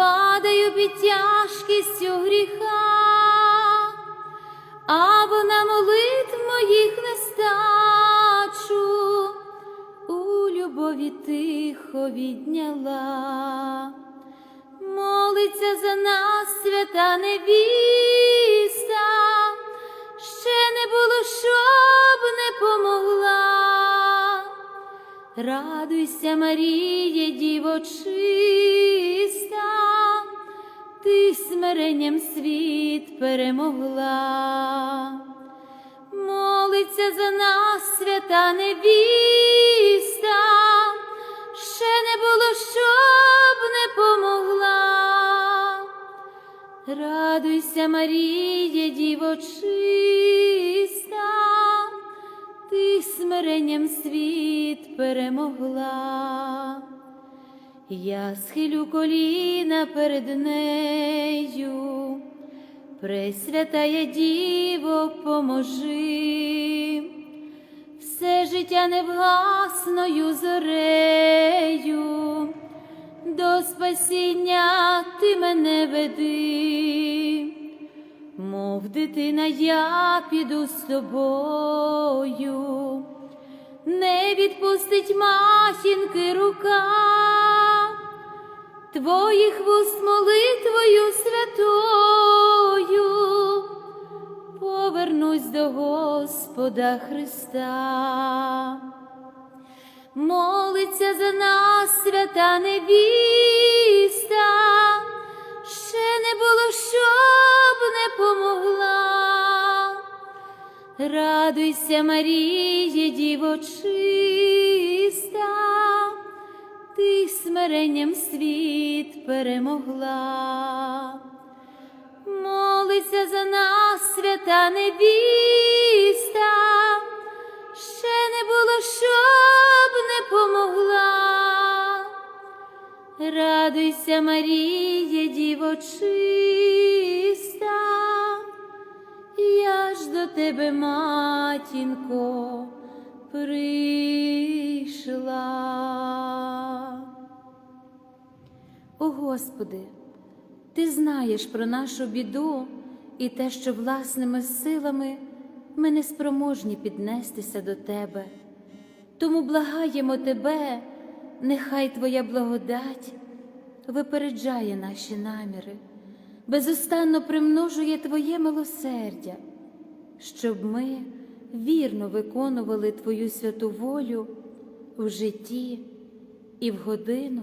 падаю під тяжкістю гріха, а вона молитв моїх нестачу, у любові тихо відняла, молиться за нас свята невіста, ще не було, щоб не помогла. Радуйся, Маріє, діво чиста, ти смиренням світ перемогла. Молиться за нас свята невіста, ще не було, щоб не помогла. Радуйся, Маріє, діво ти смиренням світ перемогла. Я схилю коліна перед нею, Пресвятая Діво, поможи, все життя невгасною зорею, до спасіння ти мене веди, мов дитина, я піду з тобою, не відпустить матінки рука, твоїх вуст молитвою святою, повернусь до Господа Христа. Молиться за нас свята невіста, ще не було, щоб не помогла. Радуйся, Маріє, діво чиста, ти смиренням світ перемогла. Молиться за нас свята невіста, ще не було, щоб не помогла. Радуйся, Маріє, діво я ж до тебе, матінко, прийшла. О Господи, Ти знаєш про нашу біду і те, що власними силами ми не спроможні піднестися до Тебе. Тому благаємо Тебе, нехай Твоя благодать випереджає наші наміри, безустанно примножує Твоє милосердя, щоб ми вірно виконували Твою святу волю в житті і в годину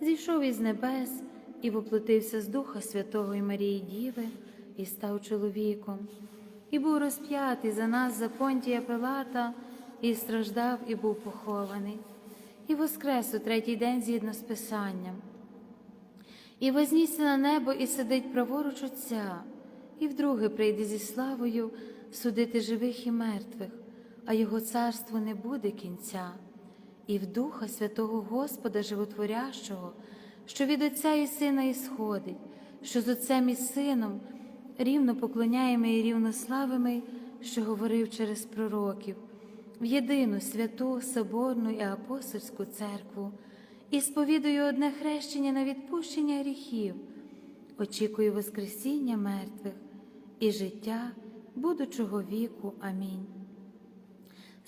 зійшов із небес і воплотився з Духа Святого Марії Діви і став чоловіком. і був розп'ятий за нас за понтія Пилата, і страждав, і був похований, і воскрес у третій день згідно з Писанням. І вознісся на небо і сидить праворуч Отця, і вдруге прийде зі славою судити живих і мертвих, а його царство не буде кінця, і в Духа Святого Господа Животворящого, що від Отця і Сина ісходить, що з Отцем і Сином рівно поклоняємо і рівно славимо, що говорив через пророків, в єдину святу, соборну і апостольську церкву, і сповідую одне хрещення на відпущення гріхів, очікую Воскресіння мертвих і життя будучого віку. Амінь.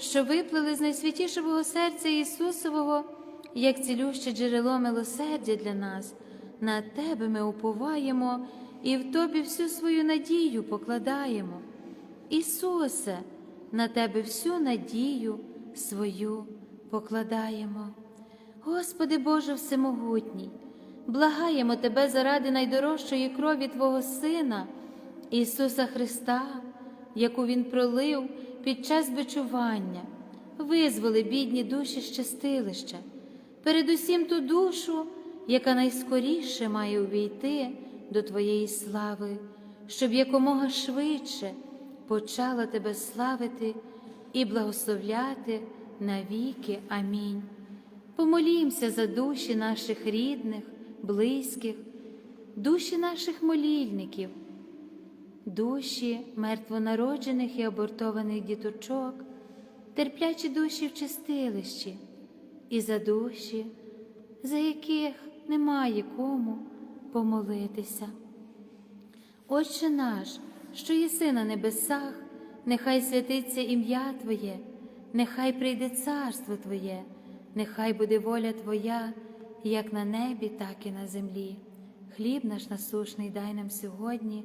що виплили з найсвятішого серця Ісусового, як цілюще джерело милосердя для нас, на Тебе ми уповаємо і в Тобі всю свою надію покладаємо. Ісусе, на Тебе всю надію свою покладаємо. Господи Боже Всемогутній, благаємо Тебе заради найдорожчої крові Твого Сина, Ісуса Христа, яку Він пролив під час бичування, визволи бідні душі щастилища, передусім ту душу, яка найскоріше має увійти до Твоєї слави, щоб якомога швидше почала Тебе славити і благословляти навіки. Амінь. Помолімся за душі наших рідних, близьких, душі наших молільників, душі мертвонароджених і абортованих діточок, терплячі душі в чистилищі, і за душі, за яких немає кому помолитися. Отче наш, що єси на небесах, нехай святиться ім'я Твоє, нехай прийде царство Твоє, нехай буде воля Твоя, як на небі, так і на землі. Хліб наш насушний дай нам сьогодні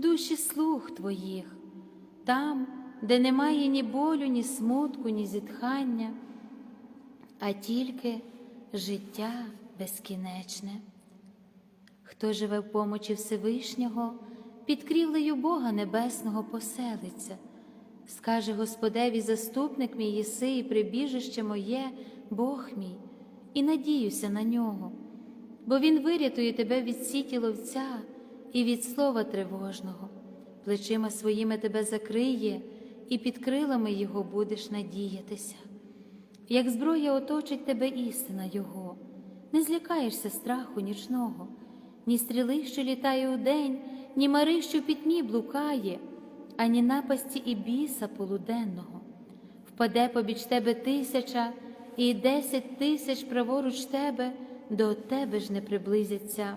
душі слуг Твоїх, там, де немає ні болю, ні смутку, ні зітхання, а тільки життя безкінечне. Хто живе в помочі Всевишнього, під крівлею Бога Небесного поселиться, скаже Господеві, заступник мій єси і прибіжище моє, Бог мій, і надіюся на нього, бо Він вирятує тебе від сіті ловця і від слова тривожного, плечима своїми тебе закриє, і під крилами Його будеш надіятися. Як зброя оточить тебе істина Його, не злякаєшся страху нічного, ні стріли, що літає удень, ні мари, що в пітьмі блукає, ані напасті і біса полуденного. Впаде побіч тебе тисяча, і десять тисяч праворуч тебе до тебе ж не приблизяться.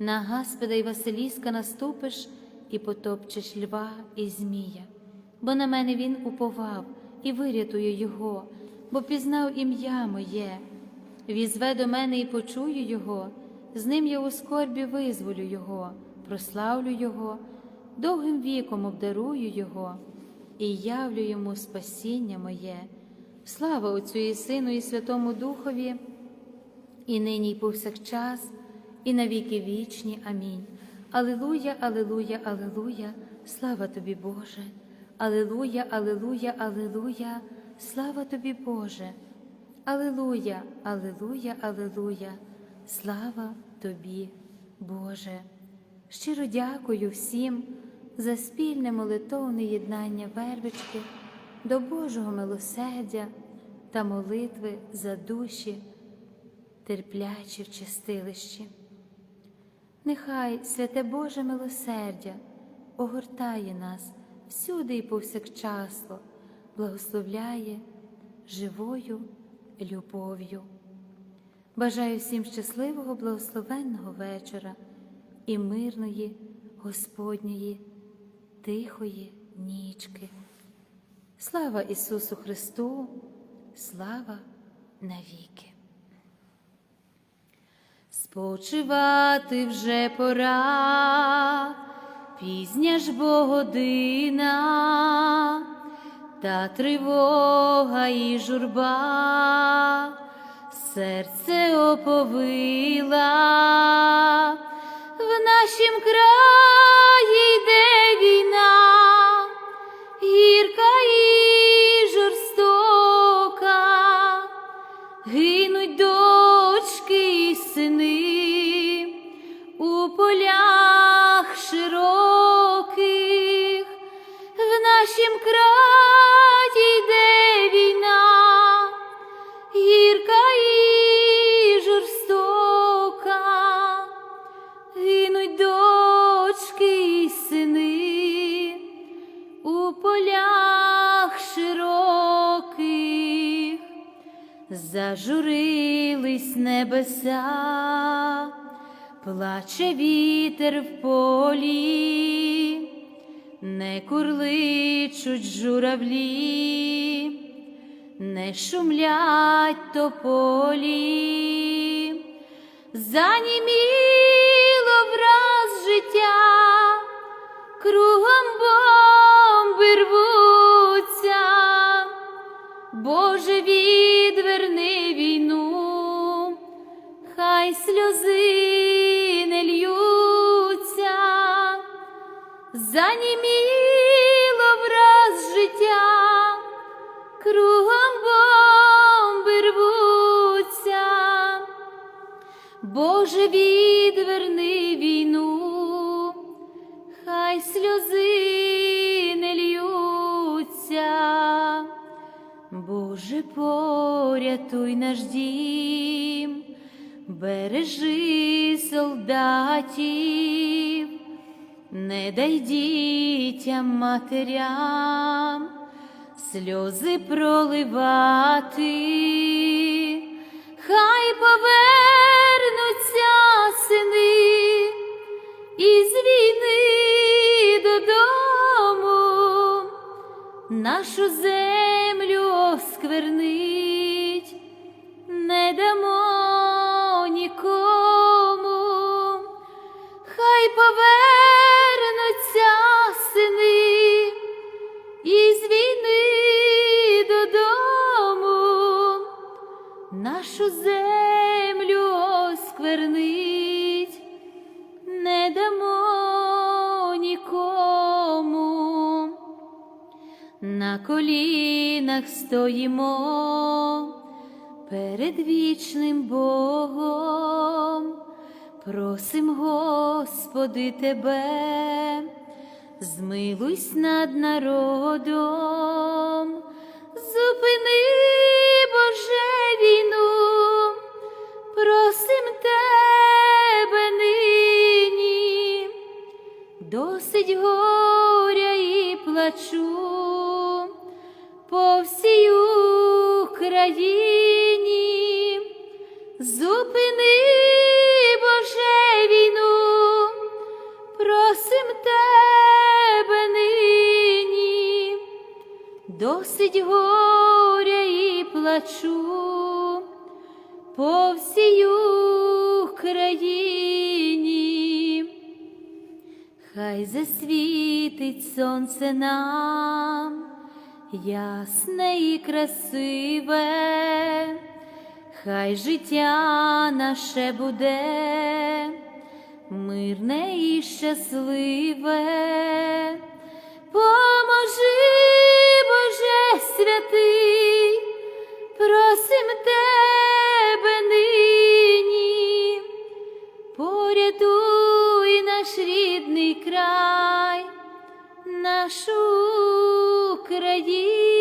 На Гаспеда й Василіска наступиш і потопчеш льва і змія, бо на мене він уповав і вирятую його, бо пізнав ім'я моє. Візве до мене і почую його, з ним я у скорбі визволю його, прославлю Його, довгим віком обдарую Його і явлю йому спасіння моє. Слава Отцю і Сину, і Святому Духові, і нині, і повсякчас, і навіки вічні. Амінь. Алилуя, Алилуя, Алилуя, слава тобі, Боже. Алилуя, Алилуя, Алилуя, слава тобі, Боже. Алилуя, Алилуя, Алилуя, слава тобі, Боже. Щиро дякую всім за спільне молитовне єднання вервички до Божого милосердя та молитви за душі, терплячі в чистилищі. Нехай святе Боже милосердя огортає нас всюди і повсякчасно, благословляє живою любов'ю. Бажаю всім щасливого, благословенного вечора і мирної Господньої, тихої нічки. Слава Ісусу Христу, слава навіки. Спочивати вже пора, пізня ж бо година, та тривога і журба, серце оповила, в нашім краї йде війна, гірка і гірка і жорстока, гинуть дочки і сини у полях широких, зажурились небеса, плаче вітер в полі, не курличуть журавлі, не шумлять тополі, заніміло враз життя, кругом бомби рвуться, Боже, відверни війну, хай сльози не льються, заніміло Боже, відверни війну, хай сльози не льються. Боже, порятуй наш дім, бережи солдатів, не дай дітям матерям сльози проливати, хай повернуться сини із війни додому, нашу землю осквернить, не дамо На колінах стоїмо перед вічним Богом, просим, Господи, Тебе, змилуйсь над народом, зупини, Боже, війну, просим Тебе нині, досить горя і плачу по всій Україні, зупини, Боже, війну, просим тебе нині, досить горя і плачу по всій Україні. Хай засвітить сонце нам, ясне і красиве, хай життя наше буде мирне і щасливе, поможи, Боже святий, просим тебе нині, порятуй наш рідний край, нашу Україну.